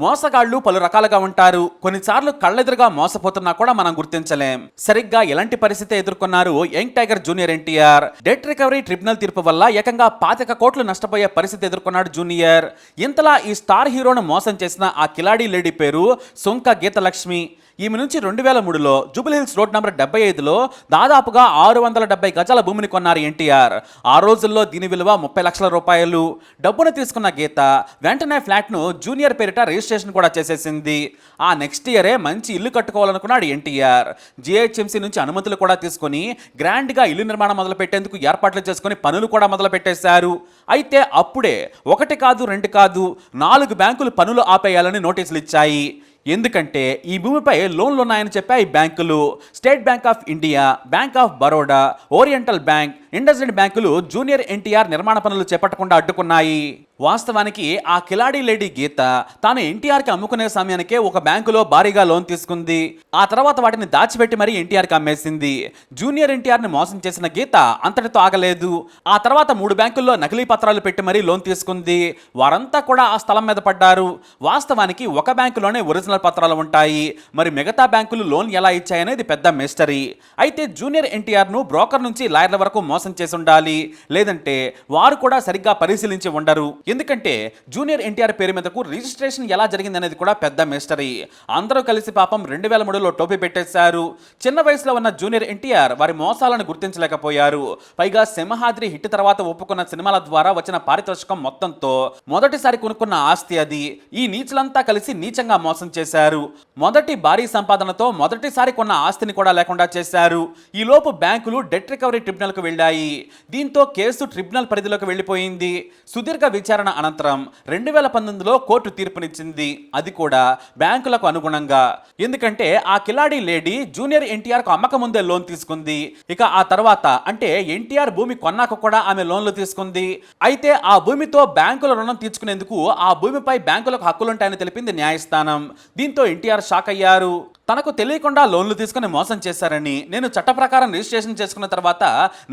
మోసగాళ్ళు పలు రకాలుగా ఉంటారు. కొన్నిసార్లు కళ్ళెదురుగా మోసపోతున్నా కూడా మనం గుర్తించలేం. సరిగ్గా ఎలాంటి పరిస్థితి ఎదుర్కొన్నారు young tiger junior NTR. Debt recovery tribunal తీర్పు వల్ల ఏకంగా పాతిక కోట్లు నష్టపోయే పరిస్థితి ఎదుర్కొన్నాడు జూనియర్. ఇంతలా ఈ స్టార్ హీరోను మోసం చేసిన ఆ కిలాడీ లేడీ పేరు సొంక గీతలక్ష్మి. ఈమె నుంచి రెండు వేల మూడులో జూబిలీహిల్స్ రోడ్ నంబర్ డెబ్బై ఐదులో దాదాపుగా ఆరు వందల డెబ్బై గజాల భూమిని కొన్నారు ఎన్టీఆర్. ఆ రోజుల్లో దీని విలువ ముప్పై లక్షల రూపాయలు. డబ్బును తీసుకున్న గీత వెంటనే ఫ్లాట్ను జూనియర్ పేరిట రిజిస్ట్రేషన్ కూడా చేసేసింది. ఆ నెక్స్ట్ ఇయరే మంచి ఇల్లు కట్టుకోవాలనుకున్నాడు ఎన్టీఆర్. జిహెచ్ఎంసీ నుంచి అనుమతులు కూడా తీసుకొని గ్రాండ్గా ఇల్లు నిర్మాణం మొదలు పెట్టేందుకు ఏర్పాట్లు చేసుకుని పనులు కూడా మొదలు పెట్టేశారు అయితే అప్పుడే ఒకటి కాదు రెండు కాదు నాలుగు బ్యాంకులు పనులు ఆపేయాలని నోటీసులు ఇచ్చాయి. ఎందుకంటే ఈ భూమిపై లోన్లు ఉన్నాయని చెప్పాయి బ్యాంకులు state bank of India bank of Baroda oriental bank IndusInd బ్యాంకులు జూనియర్ ఎన్టీఆర్ నిర్మాణ పనులు చేపట్టకుండా అడ్డుకున్నాయి. వాస్తవానికి ఆ కిలాడీ లేడీ గీత తాను ఎన్టీఆర్కి అమ్ముకునే సమయానికే ఒక బ్యాంకులో భారీగా లోన్ తీసుకుంది. ఆ తర్వాత వాటిని దాచిపెట్టి మరీ ఎన్టీఆర్కి అమ్మేసింది. జూనియర్ ఎన్టీఆర్ని మోసం చేసిన గీత అంతటితో ఆగలేదు. ఆ తర్వాత మూడు బ్యాంకుల్లో నకిలీ పత్రాలు పెట్టి మరీ లోన్ తీసుకుంది. వారంతా కూడా ఆ స్థలం మీద పడ్డారు. వాస్తవానికి ఒక బ్యాంకులోనే ఒరిజినల్ పత్రాలు ఉంటాయి. మరి మిగతా బ్యాంకులు లోన్ ఎలా ఇచ్చాయనేది పెద్ద మిస్టరీ. అయితే జూనియర్ ఎన్టీఆర్ను బ్రోకర్ నుంచి లాయర్ల వరకు మోసం చేసి ఉండాలి. లేదంటే వారు కూడా సరిగ్గా పరిశీలించి ఉండరు. ఎందుకంటే జూనియర్ ఎన్టీఆర్ పేరు మీదకు రిజిస్ట్రేషన్ ఎలా జరిగింది అనేది కూడా పెద్ద మిస్టరీ అందరూ కలిసి పాపం రెండు వేల మూడులో టోపీ పెట్టేశారు. చిన్న వయసులో ఉన్న జూనియర్ ఎన్టీఆర్ వారి మోసాలను గుర్తించలేకపోయారు. పైగా సింహాద్రి హిట్ తర్వాత ఒప్పుకున్న సినిమాల ద్వారా వచ్చిన పారితోషికం మొత్తంతో మొదటిసారి కొనుక్కున్న ఆస్తి అది. ఈ నీచులంతా కలిసి నీచంగా మోసం చేశారు. మొదటి భారీ సంపాదనతో మొదటిసారి కొన్న ఆస్తిని కూడా లేకుండా చేశారు. ఈ లోపు బ్యాంకులు డెట్ రికవరీ ట్రిబ్యునల్కు వెళ్ళాయి. దీంతో కేసు ట్రిబ్యునల్ పరిధిలోకి వెళ్ళిపోయింది. సుదీర్ఘ విచారణ అనంతరం రెండు వేల పంతొమ్మిదిలో కోర్టు తీర్పునిచ్చింది. అది కూడా బ్యాంకులకు అనుగుణంగా. ఎందుకంటే ఆ కిలాడి లేడీ జూనియర్ ఎన్టీఆర్కు అమ్మక ముందే లోన్ తీసుకుంది. ఇక ఆ తర్వాత అంటే ఎన్టీఆర్ భూమి కొన్నాక కూడా ఆమె లోన్లు తీసుకుంది. అయితే ఆ భూమితో బ్యాంకుల రుణం తీర్చుకునేందుకు ఆ భూమిపై బ్యాంకులకు హక్కులుంటాయని తెలిపింది న్యాయస్థానం. దీంతో ఎన్టీఆర్ షాక్ అయ్యారు తనకు తెలియకుండా లోన్లు తీసుకుని మోసం చేశారని నేను చట్ట ప్రకారం రిజిస్ట్రేషన్ చేసుకున్న తర్వాత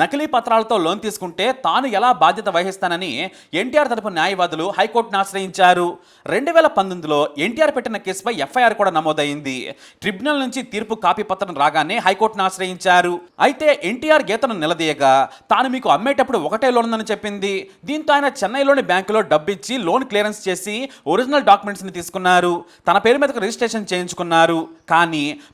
నకిలీ పత్రాలతో లోన్ తీసుకుంటే తాను ఎలా బాధ్యత వహిస్తానని ఎన్టీఆర్ తరపు న్యాయవాదులు హైకోర్టును ఆశ్రయించారు. రెండు వేల పంతొమ్మిదిలో ఎన్టీఆర్ పెట్టిన కేసుపై ఎఫ్ఐఆర్ కూడా నమోదైంది. ట్రిబ్యునల్ నుంచి తీర్పు కాపీ పత్రం రాగానే హైకోర్టును ఆశ్రయించారు. అయితే ఎన్టీఆర్ గీతను నిలదీయగా తాను మీకు అమ్మేటప్పుడు ఒకటే లోన్ ఉందని చెప్పింది. దీంతో ఆయన చెన్నైలోని బ్యాంకులో డబ్బిచ్చి లోన్ క్లియరెన్స్ చేసి ఒరిజినల్ డాక్యుమెంట్స్ని తీసుకున్నారు. తన పేరు మీదకు రిజిస్ట్రేషన్ చేయించుకున్నారు. కానీ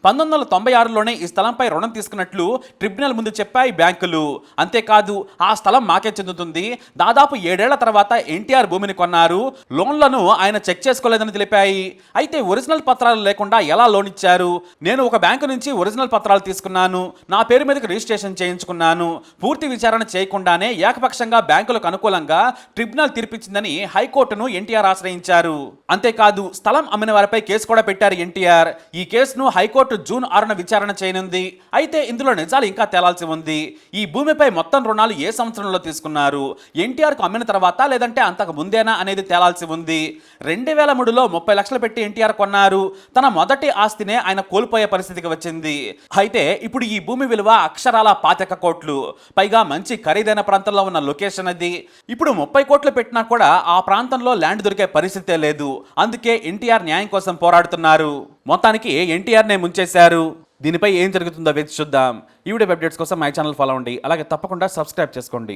పంతొమ్మిది వందల తొంభై ఆరులోనే ఈ స్థలంపై రుణం తీసుకున్నట్లు ట్రిబ్యునల్ ముందు చెప్పాయి బ్యాంకులు. అంతేకాదు ఆ స్థలం మాకే చెందుతుంది. దాదాపు ఏడేళ్ళ తర్వాత ఎన్టీఆర్ భూమిని కొన్నారు. లోన్లను ఆయన చెక్ చేసుకోలేదని తెలిపాయి. అయితే ఒరిజినల్ పత్రాలు లేకుండా ఎలా లోన్ ఇచ్చారు? నేను ఒక బ్యాంకు నుంచి ఒరిజినల్ పత్రాలు తీసుకున్నాను. నా పేరు మీదకి రిజిస్ట్రేషన్ చేయించుకున్నాను. పూర్తి విచారణ చేయకుండానే ఏకపక్షంగా బ్యాంకులకు అనుకూలంగా ట్రిబ్యునల్ తీర్పిచ్చిందని హైకోర్టును ఎన్టీఆర్ ఆశ్రయించారు. అంతేకాదు స్థలం అమ్మిన వారిపై కేసు కూడా పెట్టారు ఎన్టీఆర్. ఈ కేసును హైకోర్టు జూన్ ఆరున విచారణ చేయనుంది. అయితే ఇందులో నిజాలు ఇంకా తేలాల్సి ఉంది. ఈ భూమిపై మొత్తం రుణాలు ఏ సంవత్సరంలో తీసుకున్నారు? ఎన్టీఆర్కు అమ్మిన తర్వాత లేదంటే అంతకు ముందేనా అనేది తేలాల్సి ఉంది. రెండు వేల మూడులో ముప్పై లక్షలు పెట్టి ఎన్టీఆర్ కొన్నారు. తన మొదటి ఆస్తినే ఆయన కోల్పోయే పరిస్థితికి వచ్చింది. అయితే ఇప్పుడు ఈ భూమి విలువ అక్షరాల పాతిక కోట్లు. పైగా మంచి ఖరీదైన ప్రాంతంలో ఉన్న లొకేషన్ అది. ఇప్పుడు ముప్పై కోట్లు పెట్టినా కూడా ఆ ప్రాంతంలో ల్యాండ్ దొరికే పరిస్థితే లేదు. అందుకే ఎన్టీఆర్ న్యాయం కోసం పోరాడుతున్నారు. మొత్తానికి ఎన్టీఆర్నే ముంచేశారు. దీనిపై ఏం జరుగుతుందో వేచి చూద్దాం. ఈ వీడియో అప్డేట్స్ కోసం మై ఛానల్ ఫాలో అవ్వండి. అలాగే తప్పకుండా సబ్స్క్రైబ్ చేసుకోండి.